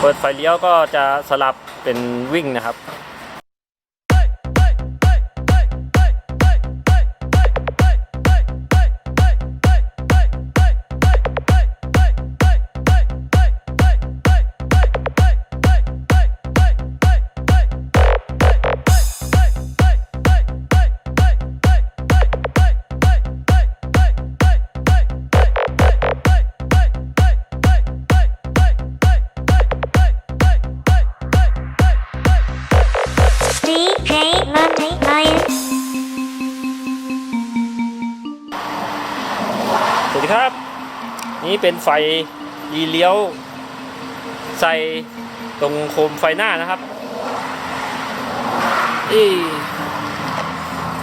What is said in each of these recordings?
เปิดไฟเลี้ยวก็จะสลับเป็นวิ่งนะครับ DJ Monday Lion สวัสดีครับ นี่เป็นไฟรีเลี้ยว ใส่ตรงโคมไฟหน้านะครับอี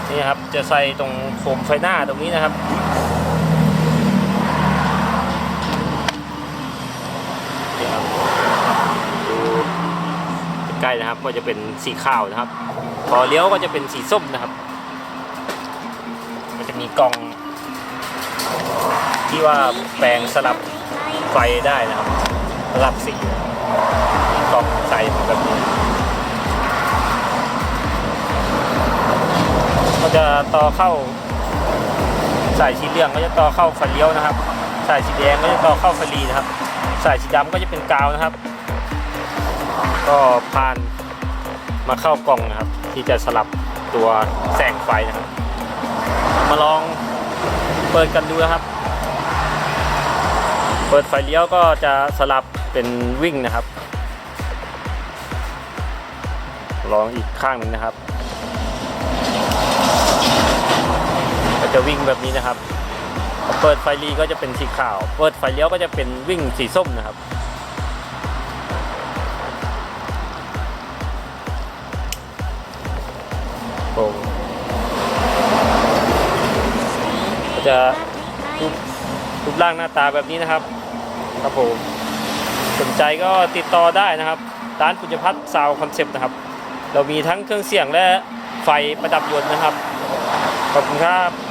นี่ครับจะใส่ตรงโคมไฟหน้าตรงนี้นะครับนี่ครับดูใกล้ๆนะครับ ก็จะเป็นสีขาวนะครับ พอเลี้ยวก็จะเป็นสีส้มนะครับมันจะมีกล่อง ที่ว่าแปลงสลับไฟได้นะครับ สลับสีกล่องใส่แบบนี้ก็จะต่อเข้าสายสีเหลืองก็จะต่อเข้าไฟเลี้ยวนะครับ สายสีแดงก็จะต่อเข้าไฟรีนะครับ สายสีดำก็จะเป็นกาวนะครับ ก็ผ่านมาเข้ากล่องนะครับ ที่จะสลับตัวแสงไฟนะครับ มาลองเปิดกันดูนะครับ เปิดไฟเลี้ยวก็จะสลับเป็นวิ่งนะครับ ลองอีกข้างหนึ่งนะครับก็จะวิ่งแบบนี้นะครับ เปิดไฟรีก็จะเป็นสีขาว เปิดไฟเลี้ยวก็จะเป็นวิ่งสีส้มนะครับ โอ้ก็จะรูปรูปร่างหน้าตาแบบนี้นะครับ ครับผมสนใจก็ติดต่อได้นะครับ ร้านปุญญพัฒน์ซาวคอนเซปต์นะครับ เรามีทั้งเครื่องเสียงและไฟประดับยนต์นะครับ ขอบคุณครับ